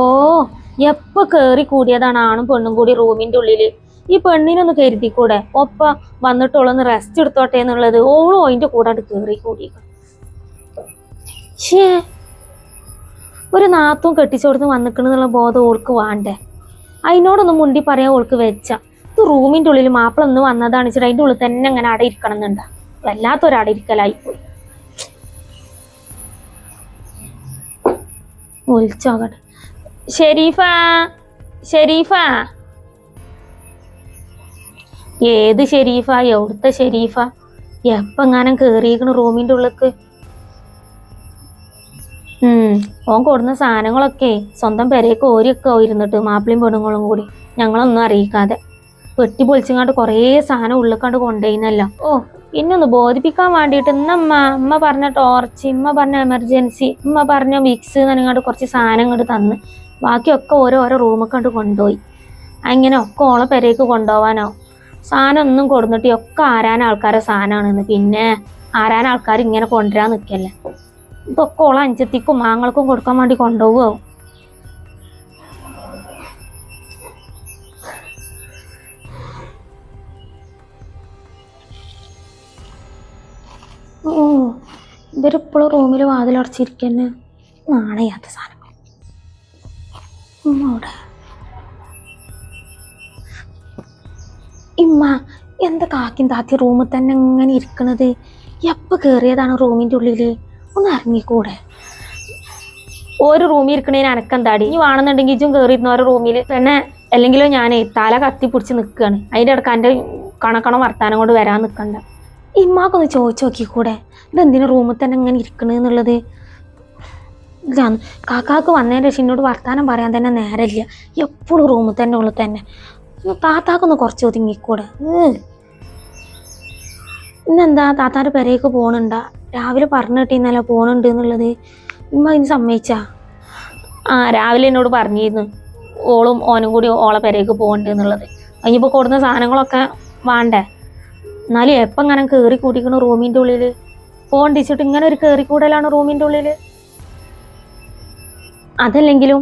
ഓ എപ്പോ കേറി കൂടിയതാണ് ആണും പെണ്ണും കൂടി റൂമിന്റെ ഉള്ളിൽ? ഈ പെണ്ണിനൊന്ന് കരുതിക്കൂടെ? ഒപ്പ വന്നിട്ടോളൊന്ന് റെസ്റ്റ് എടുത്തോട്ടെ എന്നുള്ളത്. ഓളും അതിന്റെ കൂടെ കേറി കൂടി ഒരു നാത്തും കെട്ടിച്ചോടുത്ത് വന്നിക്കണെന്നുള്ള ബോധം ഓൾക്ക് വേണ്ടേ? അതിനോടൊന്നും മുണ്ടി പറയാൻ ഓൾക്ക് വെച്ച. ഇത് റൂമിന്റെ ഉള്ളിൽ മാപ്പിള ഒന്ന് വന്നതാണ് വെച്ചിട്ട് അതിന്റെ ഉള്ളിൽ തന്നെ അങ്ങനെ അട ഇരിക്കണം എന്നുണ്ട. വല്ലാത്തൊരടയിരിക്കലായി പോയി. വിളിച്ചോകട്ടെ ഷെരീഫ ഷെരീഫ. ഏത് ഷെരീഫ എവിടുത്തെ ഷെരീഫ? എപ്പെങ്ങാനും കേറിയിരിക്കണ റൂമിന്റെ ഉള്ളിക്ക്. ഉം ഓൻ കൊടുന്ന സാധനങ്ങളൊക്കെ സ്വന്തം പെരയൊക്കെ ഓരിയൊക്കെ ഇരുന്നിട്ട് മാപ്പിളയും പെണ്ണുങ്ങളും കൂടി ഞങ്ങളൊന്നും അറിയിക്കാതെ പെട്ടി പൊളിച്ചങ്ങാണ്ട് കുറേ സാധനം ഉള്ളിക്കാണ്ട് കൊണ്ടുപോയിന്നല്ലോ ഓ ഇന്നൊന്ന് ബോധിപ്പിക്കാൻ വേണ്ടിയിട്ട് ഇന്നമ്മ അമ്മ പറഞ്ഞ ടോർച്ച് ഇമ്മ പറഞ്ഞ എമർജൻസി ഇമ്മ പറഞ്ഞ മിക്സ് എന്നങ്ങാണ്ട് കുറച്ച് സാധനം ഇങ്ങോട്ട് തന്ന്. ബാക്കിയൊക്കെ ഓരോരോ റൂമിൽ കണ്ട് കൊണ്ടുപോയി. അങ്ങനെ ഒക്കെ ഓളെ പെരേക്ക് കൊണ്ടുപോകാനോ സാധനം ഒന്നും കൊടുത്തിട്ട് ഒക്കെ ആരാൻ ആൾക്കാരെ സാധനമാണെന്ന് പിന്നെ ആരാൻ ആൾക്കാർ ഇങ്ങനെ കൊണ്ടുവരാൻ നിൽക്കല്ലേ ഇതൊക്കെ ഓളെ അഞ്ചത്തിക്കും മാങ്ങൾക്കും കൊടുക്കാൻ വേണ്ടി കൊണ്ടുപോകുമോ ഓ ഇവരിപ്പോഴും റൂമിൽ വാതിലടച്ചിരിക്കന്നെ. നാണയാത്ത സാധനം. ഉമ്മ അവിടെ ഇമ്മ എന്താ കാക്കിൻ താത്തി റൂമിൽ തന്നെ ഇങ്ങനെ ഇരിക്കണത്? എപ്പോൾ കേറിയതാണ് റൂമിന്റെ ഉള്ളിൽ ഒന്ന് ഇറങ്ങിക്കൂടെ? ഒരു റൂമിൽ ഇരിക്കണേന് അനക്കെന്താടി? ഇനി വേണമെന്നുണ്ടെങ്കിൽ ഇജും കയറിയിരുന്ന ഓരോ റൂമിൽ തന്നെ അല്ലെങ്കിലോ ഞാൻ തല കത്തി പിടിച്ച് നിൽക്കുകയാണ് അതിന്റെ ഇടയ്ക്ക് എന്റെ കണക്കണ വർത്താനം കൊണ്ട് വരാൻ നിൽക്കണ്ട ഇമ്മാക്കൊന്ന് ചോദിച്ചു നോക്കിക്കൂടെ? ഇതെന്തിനാ റൂമിൽ തന്നെ ഇങ്ങനെ ഇരിക്കണെന്നുള്ളത് ഇതാണ്. കാക്കാക്ക് വന്നതിന്റെ ശേഷം എന്നോട് വർത്താനം പറയാൻ തന്നെ നേരമില്ല. എപ്പോഴും റൂമിൽ തന്നെ ഉള്ളു തന്നെ. താത്താക്കൊന്ന് കുറച്ച് ഒതുങ്ങിക്കൂടെ. ഇന്നെന്താ? താത്താന്റെ പെരേക്ക് പോകണുണ്ടാ രാവിലെ പറഞ്ഞു കിട്ടിന്നല്ല പോകണുണ്ട് എന്നുള്ളത്? ഇമ്മ ഇന്ന് സമ്മതിച്ചാ? ആ രാവിലെ എന്നോട് പറഞ്ഞിരുന്നു. ഓളും ഓനും കൂടി ഓളെ പെരേക്ക് പോകണ്ട എന്നുള്ളത്. അതിനിപ്പോൾ കൊടുന്ന സാധനങ്ങളൊക്കെ വേണ്ടേ? എന്നാലും എപ്പം ഇങ്ങനെ കയറി കൂട്ടിക്കണു റൂമിന്റെ ഉള്ളിൽ പോണ്ടിച്ചിട്ട് ഇങ്ങനെ ഒരു കയറി കൂടലാണ് റൂമിന്റെ ഉള്ളിൽ അതല്ലെങ്കിലും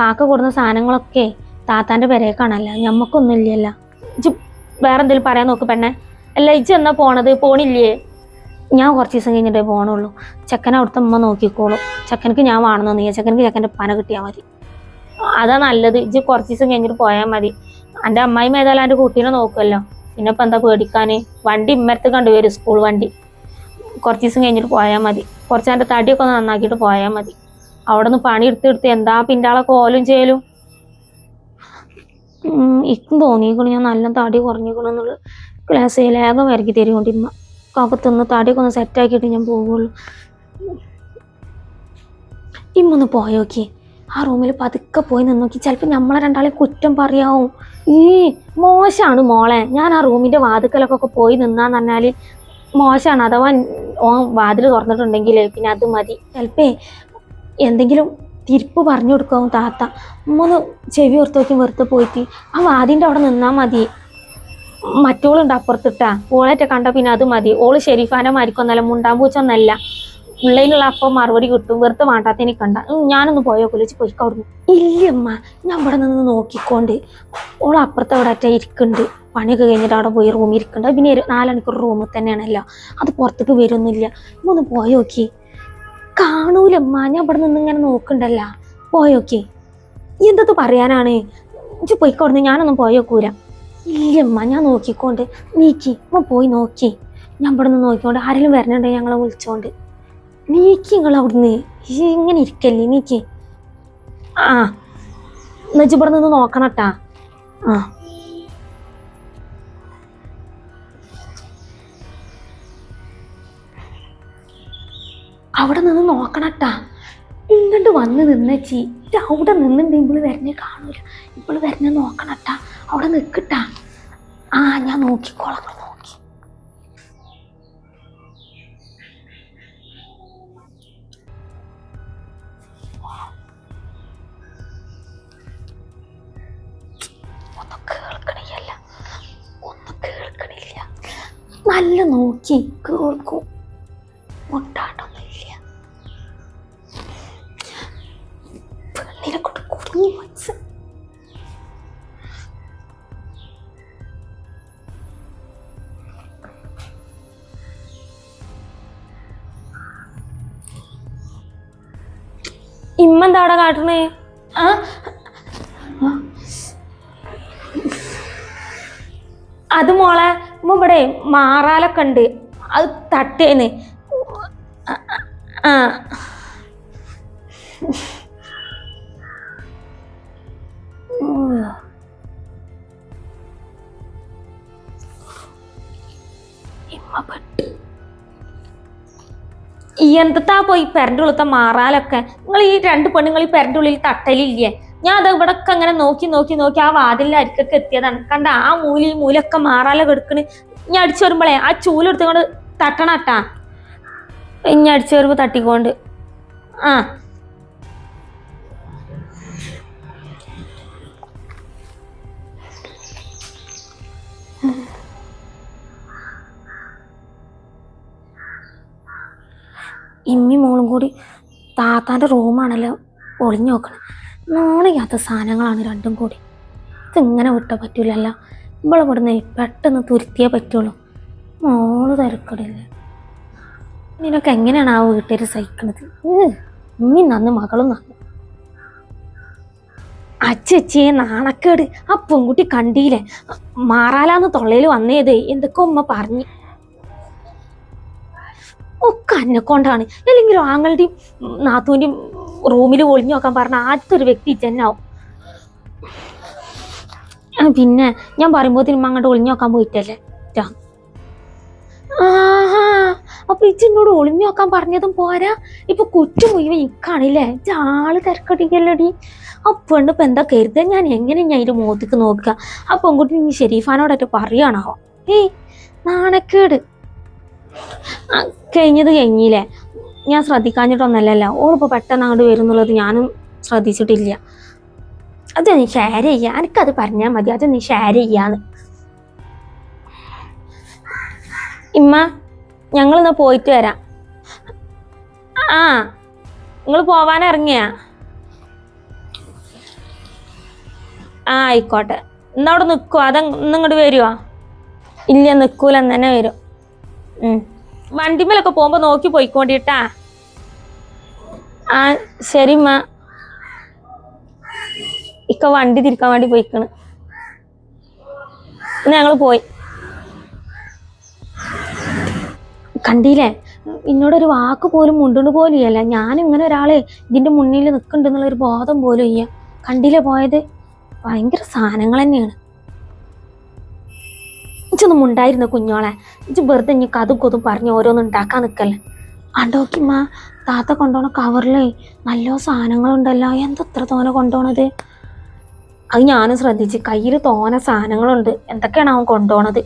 കാക്ക കൊടുന്ന സാധനങ്ങളൊക്കെ താത്താന്റെ പെരേക്കാണല്ല. ഞമ്മക്കൊന്നും ഇല്ലല്ല ഇജ്ജ് വേറെ എന്തെങ്കിലും പറയാൻ നോക്ക് പെണ്ണെ. അല്ല ഇജ്ജ് എന്നാ പോണത്? പോണില്ലേ? ഞാൻ കുറച്ച് ദിവസം കഴിഞ്ഞിട്ടേ പോകണുള്ളൂ ചെക്കൻ അവിടുത്തെ അമ്മ നോക്കിക്കോളൂ. ചെക്കനക്ക് ഞാൻ വേണമെന്ന് നീ ചെക്കനക്ക് ചെക്കന്റെ പന കിട്ടിയാൽ മതി. അതാ നല്ലത്. ഇജ്ജ് കുറച്ച് ദിവസം കഴിഞ്ഞിട്ട് പോയാൽ മതി. എന്റെ അമ്മായി ഏതായാലും എന്റെ കുട്ടീനെ നോക്കുമല്ലോ പിന്നെ ഇപ്പം എന്താ പേടിക്കാൻ വണ്ടി ഇമ്മരത്ത് കണ്ടുവരും സ്കൂൾ വണ്ടി. കുറച്ച് ദിവസം കഴിഞ്ഞിട്ട് പോയാൽ മതി. കുറച്ച് എന്റെ തടിയൊക്കെ നന്നാക്കിയിട്ട് പോയാൽ മതി. അവിടെ നിന്ന് പണി എടുത്തെടുത്ത് എന്താ പിന്നാളെ കോലും ചെയ്യലും? ഇക്കും തോന്നിയേക്കണു. ഞാൻ നല്ല തടി കുറഞ്ഞിരിക്കണമെന്നുള്ളത് ക്ലാസ് ലേഖം വരക്കി തരുകൊണ്ട് ഇമ്മ കാക്ക തിന്ന് തടിയൊക്കെ ഒന്ന് സെറ്റാക്കിയിട്ട് ഞാൻ പോവുള്ളൂ. ഇമ്മൊന്ന് പോയോക്കി ആ റൂമിൽ പതുക്കെ പോയി നിന്ന് നോക്കി. ചിലപ്പോൾ നമ്മളെ രണ്ടാളെ കുറ്റം പറയാവും. ഈ മോശമാണ് മോളെ. ഞാൻ ആ റൂമിന്റെ വാതുക്കലൊക്കെ പോയി നിന്നാന്ന് പറഞ്ഞാൽ മോശമാണ് അഥവാ ഓ വാതിൽ തുറന്നിട്ടുണ്ടെങ്കിൽ പിന്നെ അത് മതി. ചിലപ്പേ എന്തെങ്കിലും തിരിപ്പ് പറഞ്ഞു കൊടുക്കാവും താത്ത. ഉമ്മ ഒന്ന് ചെവി ഓർത്തോക്കി വെറുതെ പോയിട്ട്. ആ വാതിന്റെ അവിടെ നിന്നാൽ മതി. മറ്റോളുണ്ട് അപ്പുറത്തിട്ടാ. ഓളേറ്റ കണ്ട പിന്നെ അത് മതി. ഓൾ ഷെരീഫാന്റെ മുണ്ടാമ്പൂച്ച മുണ്ടാമ്പൂച്ചൊന്നല്ല പിള്ളേനുള്ള അപ്പം മറുപടി കിട്ടും. വെറുതെ വേണ്ടാത്തതിനെ കണ്ട. ഞാനൊന്ന് പോയോ കുലിച്ച് പോയിക്കോ അവിടുന്ന്. ഇല്ലമ്മ ഞാൻ ഇവിടെ നിന്ന് നോക്കിക്കൊണ്ട്. ഓൾ അപ്പുറത്തെ അവിടെ അറ്റ ഇരിക്കുന്നുണ്ട് പണിയൊക്കെ കഴിഞ്ഞിട്ട് അവിടെ പോയി റൂമിൽ ഇരിക്കുന്നുണ്ട് പിന്നെ ഒരു നാലണിക്കൂർ റൂമിൽ തന്നെയാണല്ലോ. അത് പുറത്തേക്ക് വരുന്നില്ല. ഒന്ന് പോയോക്കി കാണൂലമ്മ. ഞാൻ ഇവിടെ നിന്ന് ഇങ്ങനെ നോക്കണ്ടല്ല. പോയോക്കെ എന്തത് പറയാനാണ്? ഇജ്ജ് പോയിക്കോടുന്ന് ഞാനൊന്നും പോയോക്കൂല. ഇല്ലമ്മ ഞാൻ നോക്കിക്കോണ്ട്. നീക്കി അമ്മ പോയി നോക്കി. ഞാൻ ഇവിടെ നിന്ന് നോക്കിക്കൊണ്ട് ആരെങ്കിലും വരണുണ്ടെങ്കിൽ ഞങ്ങളെ വിളിച്ചോണ്ട്. നീക്കി നിങ്ങൾ അവിടുന്ന്. ഇങ്ങനെ ഇരിക്കല്ലേ നീക്കി? ആ എന്നുവെച്ച് ഇവിടെ നിന്ന് നോക്കണട്ടാ ആ. അവിടെ നിന്ന് നോക്കണട്ടാ. ഇങ്ങോട്ട് വന്ന് നിന്നേച്ചി അവിടെ നിന്നിട്ട് ഇവൾ വരണേ കാണൂല. ഇവൾ വരണേ നോക്കണട്ടാ. അവിടെ നിൽക്കട്ടാ ആ ഞാൻ നോക്കിക്കോളാം നോക്കി. ഒന്നും കേൾക്കണില്ല ഒന്നും കേൾക്കണില്ല. നല്ല നോക്കി കേൾക്കും. മുട്ടാട്ടൊന്നുമില്ല അവിടെ കാട്ടണേ? അത് മോളെ ഇവിടെ മാറാലൊക്കെ ഉണ്ട്. അത് തട്ടേന്ന്. ആ. ഇമ്മ പെട്ട് ഈ എന്തത്താ പോയി പെരന്റെ ഉള്ളത്തെ മാറാലൊക്കെ? നിങ്ങൾ ഈ രണ്ട് പെണ്ണുങ്ങൾ ഈ പെരന്റെ ഉള്ളിൽ തട്ടലില്ലേ? ഞാൻ അത് ഇവിടെ ഒക്കെ അങ്ങനെ നോക്കി നോക്കി നോക്കി ആ വാതിലിന്റെ അരിക്കൊക്കെ എത്തിയതാണ്. കണ്ട ആ മൂല ഈ മൂലൊക്കെ മാറാലൊക്കെ എടുക്കണ് ഞാൻ അടിച്ചു വരുമ്പോളേ ആ ചൂലെടുത്തുകൊണ്ട് തട്ടണട്ടാ. ഇനി അടിച്ചു വരുമ്പോ തട്ടിക്കൊണ്ട്. ആ. ഇമ്മി മോളും കൂടി താത്താന്റെ റൂമാണല്ലോ ഒളിഞ്ഞു നോക്കണം. നാണിക്കാത്ത സാധനങ്ങളാണ് രണ്ടും കൂടി. ഇതിങ്ങനെ വിട്ടാൽ പറ്റൂലല്ലോ. ഇവളെ ഇവിടുന്ന് പെട്ടെന്ന് തുരുത്തിയേ പറ്റുള്ളൂ. മോൾ തിരക്കടില്ല. നിനക്ക് എങ്ങനെയാണ് ആ വീട്ടുകാർ സഹിക്കണത് ഇമ്മി നന്ന് മകളും നന്ന്. അച്ചച്ചിയെ നാണക്കേട്. ആ പെൺകുട്ടി കണ്ടില്ലേ? മാറാലാന്ന് തൊള്ളയിൽ വന്നേതേ. എന്തൊക്കെ ഉമ്മ പറഞ്ഞു. ഒക്കെ അന്നെ കൊണ്ടാണ്. അല്ലെങ്കിൽ ആങ്ങളുടെയും നാത്തൂന്റെയും റൂമിൽ ഒളിഞ്ഞു നോക്കാൻ പറഞ്ഞ ആദ്യത്തെ ഒരു വ്യക്തി ചെന്നാവും പിന്നെ ഞാൻ പറയുമ്പോഴത്തേനും അങ്ങോട്ട് ഒളിഞ്ഞു നോക്കാൻ പോയിട്ടല്ലേ. ആഹാ അപ്പൊ ഇച്ചെന്നോട് ഒളിഞ്ഞു നോക്കാൻ പറഞ്ഞതും പോരാ? ഇപ്പൊ കുറ്റു മുഴുവൻ ഇക്കാണില്ലേ? ഇച്ച ആൾ തിരക്കടിക്കല്ലടി? ആ പെണ്ണ് ഇപ്പൊ എന്താ കരുത? ഞാൻ എങ്ങനെ ഞാൻ അതിന്റെ മുഖത്തേക്ക് നോക്കുക? ആ പെൺകുട്ടി ഇനി ഷെരീഫാനോടൊക്കെ പറയുകയാണോ ഏയ് നാണക്കേട്. കഴിഞ്ഞത് കഴിഞ്ഞില്ലേ? ഞാൻ ശ്രദ്ധിക്കാഞ്ഞിട്ടൊന്നല്ലല്ലോ. ഓളിപ്പോൾ പെട്ടെന്ന് അങ്ങോട്ട് വരുന്നുള്ളത് ഞാനും ശ്രദ്ധിച്ചിട്ടില്ല. അത് നീ ഷെയർ ചെയ്യാ. എനിക്കത് പറഞ്ഞാൽ മതി. അത് നീ ഷെയർ ചെയ്യാന്ന്. ഇമ്മ ഞങ്ങളിന്ന് പോയിട്ട് വരാം. ആ നിങ്ങൾ പോവാൻ ഇറങ്ങിയാ ആ ആയിക്കോട്ടെ. ഇന്നവിടെ നിൽക്കുവോ അത് ഇന്നിങ്ങോട്ട് വരുവോ? ഇല്ല നിൽക്കൂല എന്നെ തന്നെ വരും. വണ്ടിമേലൊക്കെ പോകുമ്പോ നോക്കി പോയിക്കോണ്ടിട്ടാ. ആ ശരിമ്മ ഇക്ക വണ്ടി തിരിക്കാൻ വേണ്ടി പോയിക്കണ്. ഞങ്ങൾ പോയി. കണ്ടില്ലേ? എന്നോടൊരു വാക്ക് പോലും മുണ്ടുണ്ട് പോലും ഇല്ല ഞാൻ ഇങ്ങനെ ഒരാളെ ഇതിന്റെ മുന്നിൽ നിൽക്കുന്നുണ്ടെന്നുള്ള ഒരു ബോധം പോലും ഇല്ല. കണ്ടില്ലേ പോയത്? ഭയങ്കര സാധനങ്ങൾ തന്നെയാണ്. ഇച്ചൊന്നും ഉണ്ടായിരുന്ന കുഞ്ഞോളെ? ഇജ്ജ് വെറുതെ ഇനി കതും കൊതും പറഞ്ഞ് ഓരോന്നും ഉണ്ടാക്കാൻ നിൽക്കല്ലേ അണ്ടോക്കിമ്മ താത്ത കൊണ്ടുപോണ കവറിലേ നല്ല സാധനങ്ങളുണ്ടല്ലോ. എന്തത്ര തോന കൊണ്ടുപോണത് അത് ഞാനും ശ്രദ്ധിച്ച്. കയ്യിൽ തോന സാധനങ്ങളുണ്ട്. എന്തൊക്കെയാണ് അവൻ കൊണ്ടുപോണത്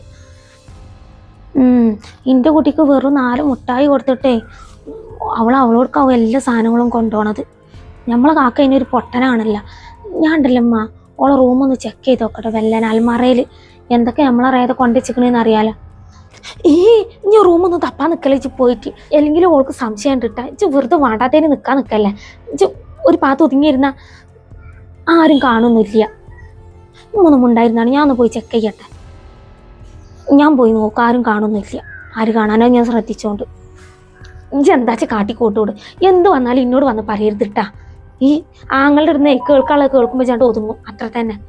എന്റെ കുട്ടിക്ക് വെറും നാല് മുട്ടായി കൊടുത്തിട്ടേ അവൾ അവളോടൊക്കെ എല്ലാ സാധനങ്ങളും കൊണ്ടുപോണത് നമ്മളെ കാക്ക അതിനൊരു പൊട്ടനാണല്ല. ഞാൻ ഉണ്ടല്ലമ്മ ഓളെ റൂമൊന്ന് ചെക്ക് ചെയ്ത് നോക്കട്ടെ വെല്ലൻ അൽമറയിൽ എന്തൊക്കെ നമ്മളെ നമ്മളറിയാതെ കൊണ്ടുവച്ചിക്കണേന്ന് അറിയാലോ. ഈ ഇനി റൂമൊന്നും തപ്പാൻ നിൽക്കല്ലേ പോയിട്ട്. അല്ലെങ്കിൽ ഓൾക്ക് സംശയം കിട്ടാ ഇജ്ജ് വെറുതെ വാണ്ടാത്തേന് നിൽക്കാൻ നിൽക്കല്ലേ ഒരു പാത്ത് ഒതുങ്ങിയിരുന്ന ആരും കാണുന്നില്ല. മൂന്നും ഉണ്ടായിരുന്നാണ്. ഞാൻ ഒന്ന് പോയി ചെക്ക് ചെയ്യട്ടെ. ഞാൻ പോയി നോക്കാം ആരും കാണുന്നില്ല. ആര് കാണാനോ ഞാൻ ശ്രദ്ധിച്ചോണ്ട്. ഇജ്ജ് എന്താച്ചാ കാട്ടിക്കോട്ടോട് എന്ത് വന്നാലും ഇന്നോട് വന്ന് പറയരുതിട്ടാ ഈ ആങ്ങളുടെ ഇടുന്ന കേൾക്കാനുള്ളത് കേൾക്കുമ്പോൾ ചേട്ടൻ ഒതുങ്ങും. അത്ര തന്നെ.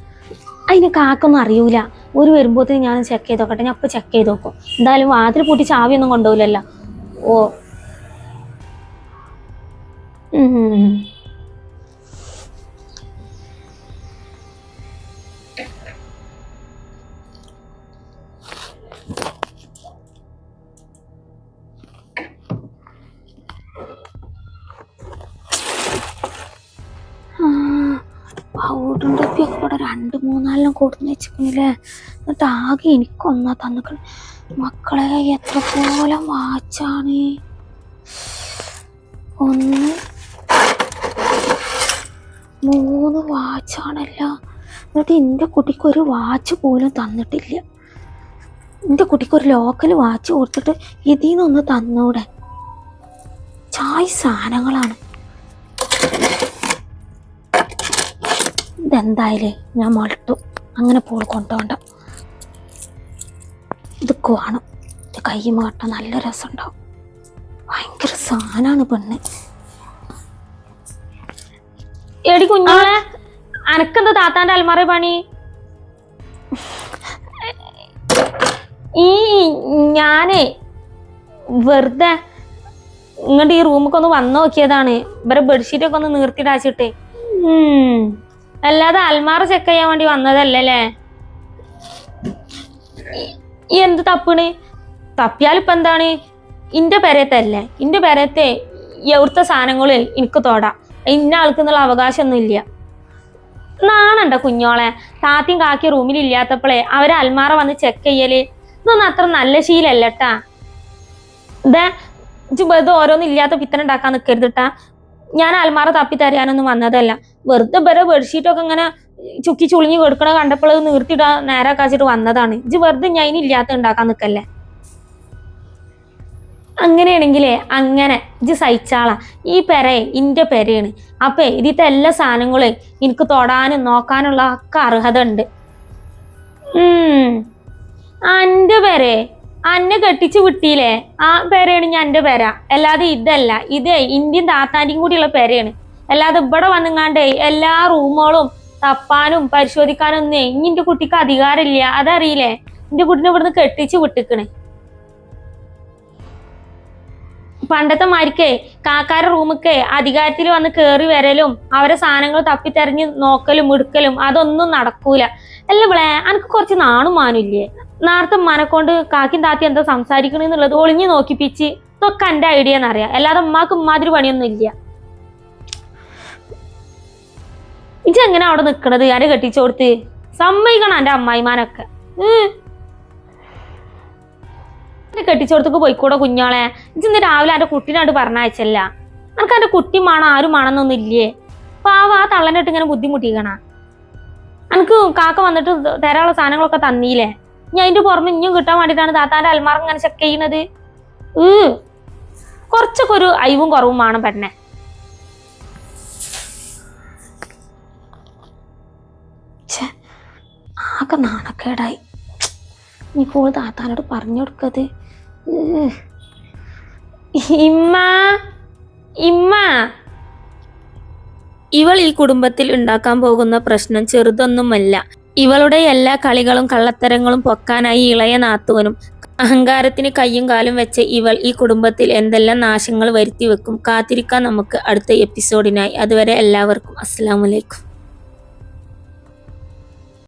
അതിന് കാക്കൊന്നും അറിയൂല. ഒരു വരുമ്പോഴത്തേന് ഞാൻ ചെക്ക് ചെയ്ത് നോക്കട്ടെ. ഞാൻ അപ്പം ചെക്ക് ചെയ്ത് നോക്കും. എന്തായാലും വാതിൽ പൂട്ടി ചാവിയൊന്നും കൊണ്ടുപോകില്ലല്ലോ. ഓ. രണ്ട് മൂന്നാലെണ്ണം കൊടുന്ന് വെച്ചിരിക്കുന്നില്ലേ? എന്നിട്ട് ആകെ എനിക്കൊന്നാ തന്നിക്കണ് മക്കളെ എത്ര പോലെ വാച്ചാണ്? ഒന്ന് മൂന്ന് വാച്ചാണല്ലോ എന്നിട്ട് എന്റെ കുട്ടിക്ക് ഒരു വാച്ച് പോലും തന്നിട്ടില്ല. എന്റെ കുട്ടിക്ക് ഒരു ലോക്കൽ വാച്ച് കൊടുത്തിട്ട് ഇതിൽ നിന്നൊന്ന് തന്നൂടെ? ചായ് സാധനങ്ങളാണ്. ഇതെന്തായാലേ ഞാൻ മൾട്ടു അങ്ങനെ പോൾ കൊണ്ടുപോകണ്ട ഇതൊക്കെ വേണം. ഇത് കൈ മാട്ടാൻ നല്ല രസമുണ്ടാവും. ഭയങ്കര സാധനമാണ് പെണ്ണ്. എടി കുഞ്ഞോളെ അനക്കെന്താ താത്താന്റെ അൽമാറ പണി? ഈ ഞാനേ വെറുതെ ഇങ്ങോട്ട് ഈ റൂമൊക്കെ ഒന്ന് വന്നു നോക്കിയതാണ്. ഇവരെ ബെഡ്ഷീറ്റൊക്കെ ഒന്ന് നീർത്തിടാച്ചിട്ടേ അല്ലാതെ അൽമാറ ചെക്ക് ചെയ്യാൻ വേണ്ടി വന്നതല്ലല്ലേ? ഈ എന്ത് തപ്പണ്? ഇപ്പൊ എന്താണ്? ഇന്റെ പെരയത്തല്ലേ ഇന്റെ പെരയത്തെ എവിടുത്തെ സാധനങ്ങളിൽ എനിക്ക് തൊടാം. ഇന്ന ആൾക്കെന്നുള്ള അവകാശമൊന്നും ഇല്ല. നാണണ്ട കുഞ്ഞോളെ. താത്തിയും കാക്കി റൂമിൽ ഇല്ലാത്തപ്പോഴേ അവരെ അൽമാറ വന്ന് ചെക്ക് ചെയ്യൽ. ഇതൊന്നും അത്ര നല്ല ശീലല്ലട്ടാ ഇതേ ഇജ്ജ് വെറുതെ ഓരോന്നും ഇല്ലാത്ത പിത്തനുണ്ടാക്കാൻ നിൽക്കരുതിട്ടാ ഞാൻ അൽമാറ തപ്പി തരാനൊന്നും വന്നതല്ല. വെറുതെ വരെ ബെഡ്ഷീറ്റൊക്കെ ഇങ്ങനെ ചുക്കി ചുളിഞ്ഞ് കൊടുക്കണ കണ്ടപ്പോൾ നിർത്തിയിട്ടാ നേരെ കാച്ചിട്ട് വന്നതാണ്. ഇത് വെറുതെ ഞാൻ ഇനി ഇല്ലാത്ത ഉണ്ടാക്കാൻ നിൽക്കല്ലേ അങ്ങനെയാണെങ്കിലേ അങ്ങനെ ഇത് സഹിച്ചാളാ. ഈ പെര ഇന്റെ പെരയാണ്. അപ്പേ ഇതിത്തെ എല്ലാ സാധനങ്ങളും എനിക്ക് തൊടാനും നോക്കാനുള്ള ഒക്കെ അർഹത ഉണ്ട് അന്റെ പെരെ അന്നെ കെട്ടിച്ച് വിട്ടിയില്ലേ ആ പേരാണ് ഞാൻ എന്റെ പേര. അല്ലാതെ ഇതല്ല. ഇതേ ഇന്ത്യൻ താത്താന്റെയും കൂടിയുള്ള പേരയാണ് അല്ലാതെ ഇവിടെ വന്നിങ്ങാണ്ടേ എല്ലാ റൂമുകളും തപ്പാനും പരിശോധിക്കാനും ഒന്നേ ഇനി എന്റെ കുട്ടിക്ക് അധികാരമില്ല. അതറിയില്ലേ? എന്റെ കുട്ടീനെ ഇവിടുന്ന് കെട്ടിച്ച് വിട്ടിക്കണ്. പണ്ടത്തെ മാരിക്കേ കാക്കാര റൂമിക്കേ അധികാരത്തിൽ വന്ന് കയറി വരലും അവരെ സാധനങ്ങൾ തപ്പിത്തെറിഞ്ഞ് നോക്കലും എടുക്കലും അതൊന്നും നടക്കൂല. അല്ല വിളേ അനക്ക് കുറച്ച് നാണും മാനൂല്ലേ നേരത്തെ മനക്കൊണ്ട് കാക്കിൻ താത്തി എന്താ സംസാരിക്കണെന്നുള്ളത് ഒളിഞ്ഞു നോക്കിപ്പിച്ച് ഇതൊക്കെ എന്റെ ഐഡിയ എന്നറിയാം. അല്ലാതെ ഉമ്മാക്ക് ഉമ്മാതിരി പണിയൊന്നും ഇല്ല. ഇജ് എങ്ങനെ അവിടെ നിക്കണത്? ആരെ കെട്ടിച്ചു കൊടുത്ത് സമ്മതിക്കണം എന്റെ അമ്മായിമാനൊക്കെ. കെട്ടിച്ചോടത്തേക്ക് പോയിക്കൂടെ കുഞ്ഞോളെ? ഇന്ന് രാവിലെ എന്റെ കുട്ടീനോട് പറഞ്ഞയച്ചല്ല നിനക്ക് എന്റെ കുട്ടി മാണോ ആരും മാണെന്നൊന്നും ഇല്ലേ? പാവ ആ തള്ളനിട്ട് ഇങ്ങനെ ബുദ്ധിമുട്ടിക്കണ. എനിക്ക് കാക്ക വന്നിട്ട് തരാനുള്ള സാധനങ്ങളൊക്കെ തന്നീലേ? ഞാൻ അതിന്റെ പുറമെ ഇനിയും കിട്ടാൻ വേണ്ടിയിട്ടാണ് താത്താന്റെ അൽമാറ ഇങ്ങനെ ചെക്ക് ചെയ്യുന്നത് ഏ കുറച്ചൊക്കെ ഒരു അയവും കുറവും വേണം പെണ്ണെ. ആകെ നാണക്കേടായി. നീ ഇപ്പോൾ താത്താനോട് പറഞ്ഞു കൊടുക്കത്. ഇമ്മ ഇമ്മ. ഇവൾ ഈ കുടുംബത്തിൽ ഉണ്ടാക്കാൻ പോകുന്ന പ്രശ്നം ചെറുതൊന്നുമല്ല. ഇവളുടെ എല്ലാ കളികളും കള്ളത്തരങ്ങളും പൊക്കാനായി ഇളയ നാത്തുവനും അഹങ്കാരത്തിന് കയ്യും കാലും വെച്ച് ഇവൾ ഈ കുടുംബത്തിൽ എന്തെല്ലാം നാശങ്ങൾ വരുത്തി വെക്കും കാത്തിരിക്കാൻ നമുക്ക് അടുത്ത എപ്പിസോഡിനായി. അതുവരെ എല്ലാവർക്കും അസ്സലാമലൈക്കും